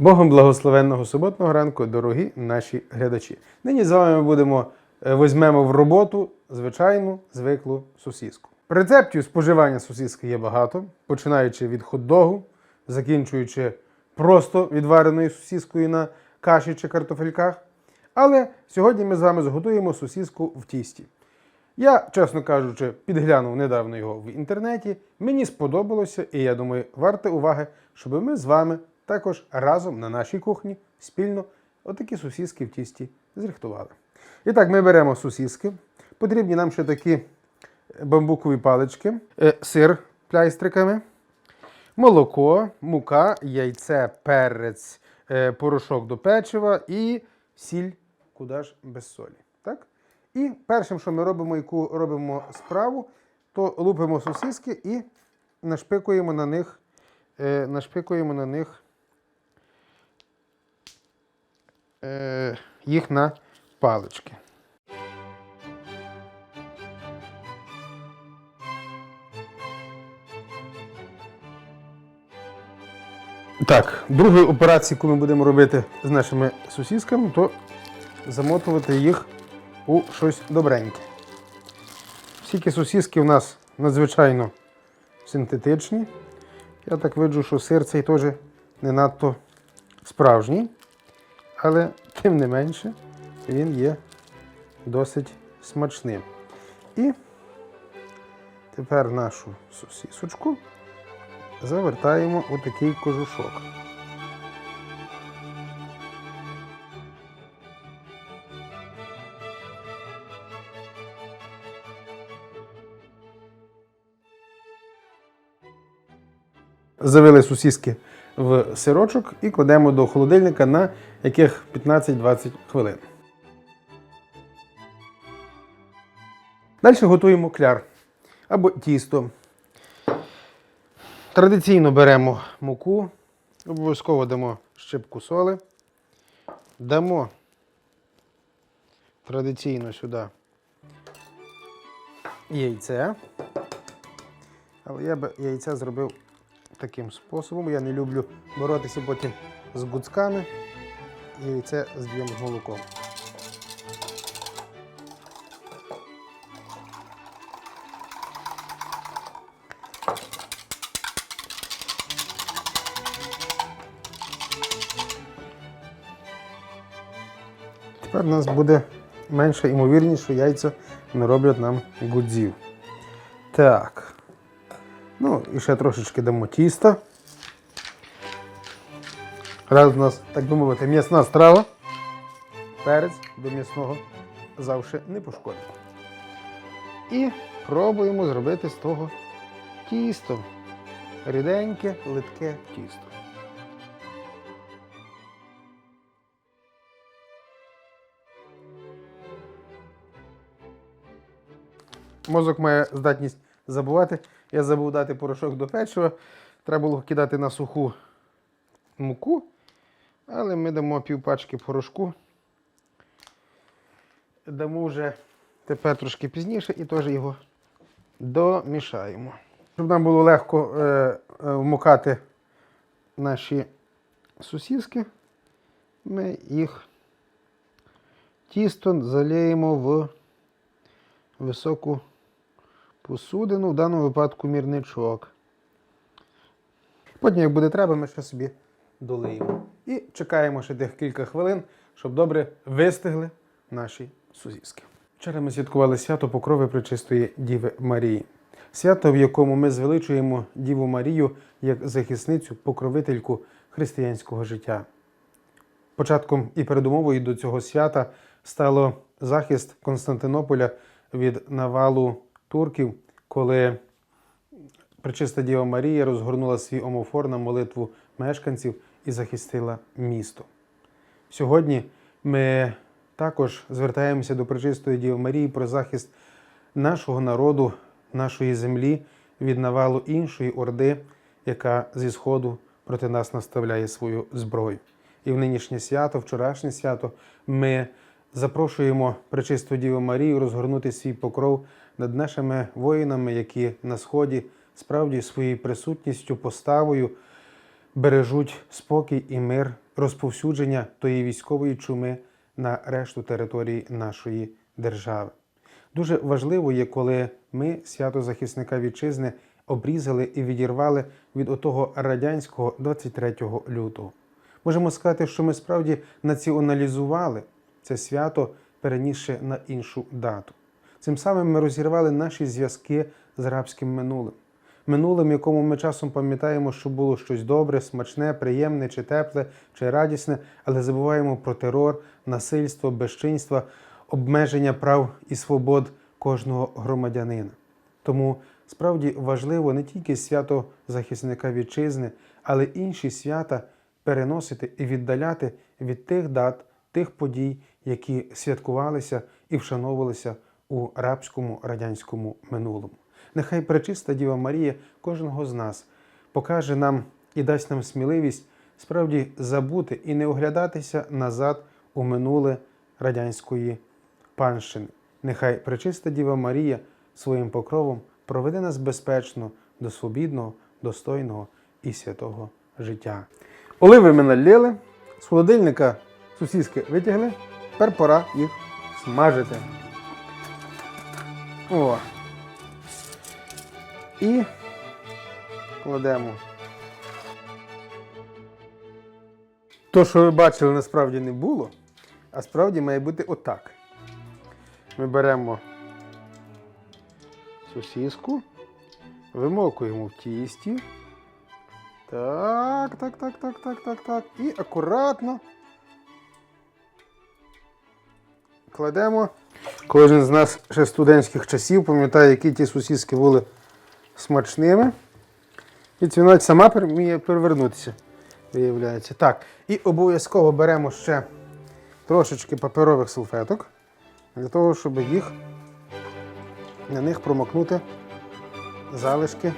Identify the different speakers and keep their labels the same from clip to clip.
Speaker 1: Богом благословенного суботного ранку, дорогі наші глядачі. Нині з вами будемо е, візьмемо в роботу звичайну звиклу сосиску. Рецептів споживання сосиски є багато, починаючи від хот-догу, закінчуючи просто відвареною сосискою на каші чи картофельках. Але сьогодні ми з вами зготуємо сосиску в тісті. Я, чесно кажучи, підглянув недавно його в інтернеті. Мені сподобалося, і я думаю, варте уваги, щоб ми з вами також разом на нашій кухні спільно отакі сосиски в тісті зрихтували. І так, ми беремо сосиски. Потрібні нам ще такі бамбукові палички, е, сир пляйстриками, молоко, мука, яйце, перець, е, порошок до печива і сіль, куди ж без солі. Так? І першим, що ми робимо, яку робимо справу, то лупимо сосиски і нашпикуємо на них, е, нашпикуємо на них е, їх на палички. Так, другою операцією, яку ми будемо робити з нашими сосисками, то замотувати їх у щось добреньке. Всіки сосиски у нас надзвичайно синтетичні. Я так виджу, що сир цей теж не надто справжній, але тим не менше він є досить смачним. І тепер нашу сосисочку завертаємо у такий кожушок. Завели сосиски в сирочок і кладемо до холодильника на яких 15-20 хвилин. Далі готуємо кляр або тісто. Традиційно беремо муку, обов'язково дамо щепку соли, дамо традиційно сюди яйце. Але я би яйця зробив таким способом. Я не люблю боротися потім з гуцками. Яйце зб'ємо з молоком. Тепер у нас буде менша ймовірність, що яйця не роблять нам гудзів. Так. Ну, і ще трошечки дамо тіста. Раз у нас, так би мовити, м'ясна страва. Перець до м'ясного завжди не пошкодить. І пробуємо зробити з того тісто. Ріденьке, литке тісто. Мозок має здатність забувати. Я забув дати порошок до печива. Треба було кидати на суху муку. Але ми дамо півпачки порошку. Дамо вже тепер трошки пізніше і теж його домішаємо. Щоб нам було легко е, е, вмокати наші сосиски, ми їх тісто заліємо в високу посудину, в даному випадку мірничок. Потім, як буде треба, ми ще собі долиємо. І чекаємо ще тих кілька хвилин, щоб добре вистигли наші сузіски. Вчора ми святкували свято Покрови Пречистої Діви Марії. Свято, в якому ми звеличуємо Діву Марію як захисницю, покровительку християнського життя. Початком і передумовою до цього свята стало захист Константинополя від навалу турків, коли Пречиста Діва Марія розгорнула свій омофор на молитву мешканців і захистила місто. Сьогодні ми також звертаємося до Пречистої Діви Марії про захист нашого народу, нашої землі від навалу іншої орди, яка зі Сходу проти нас наставляє свою зброю. І в нинішнє свято, вчорашнє свято, ми запрошуємо Пречисту Діву Марію розгорнути свій покров над нашими воїнами, які на сході справді своєю присутністю, поставою бережуть спокій і мир розповсюдження тої військової чуми на решту території нашої держави. Дуже важливо є, коли ми, свято захисника вітчизни, обрізали і відірвали від отого радянського 23 лютого. Можемо сказати, що ми справді націоналізували це свято, перенісши на іншу дату. Цим самим ми розірвали наші зв'язки з рабським минулим. Минулим, якому ми часом пам'ятаємо, що було щось добре, смачне, приємне, чи тепле, чи радісне, але забуваємо про терор, насильство, безчинство, обмеження прав і свобод кожного громадянина. Тому справді важливо не тільки свято захисника вітчизни, але й інші свята переносити і віддаляти від тих дат, тих подій, які святкувалися і вшановувалися у рабському радянському минулому. Нехай пречиста Діва Марія кожного з нас покаже нам і дасть нам сміливість справді забути і не оглядатися назад у минуле радянської панщини. Нехай пречиста Діва Марія своїм покровом проведе нас безпечно до свобідного, достойного і святого життя. Оливи ми налили, з холодильника сусідськи витягли, тепер пора їх смажити. О. І кладемо. То, що ви бачили, насправді не було, а справді має бути отак. Ми беремо сосиску, вимокуємо в тісті. Так, так, так, так, так, так, так. І акуратно кладемо. Кожен з нас ще студентських часів пам'ятає, які ті сосиски були смачними. І це сама вміє перевернутися, виявляється. Так, і обов'язково беремо ще трошечки паперових салфеток для того, щоб їх на них промокнути залишки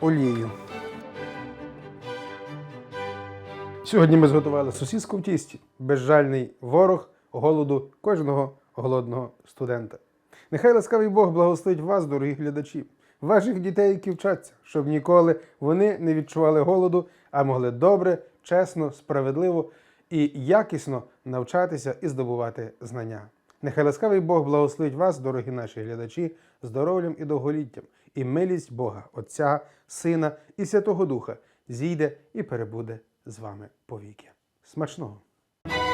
Speaker 1: олію. Сьогодні ми зготували сосиску в тісті, безжальний ворог голоду кожного голодного студента. Нехай ласкавий Бог благословить вас, дорогі глядачі, ваших дітей, які вчаться, щоб ніколи вони не відчували голоду, а могли добре, чесно, справедливо і якісно навчатися і здобувати знання. Нехай ласкавий Бог благословить вас, дорогі наші глядачі, здоров'ям і довголіттям, і милість Бога, Отця, Сина і Святого Духа зійде і перебуде з вами повіки. Смачного!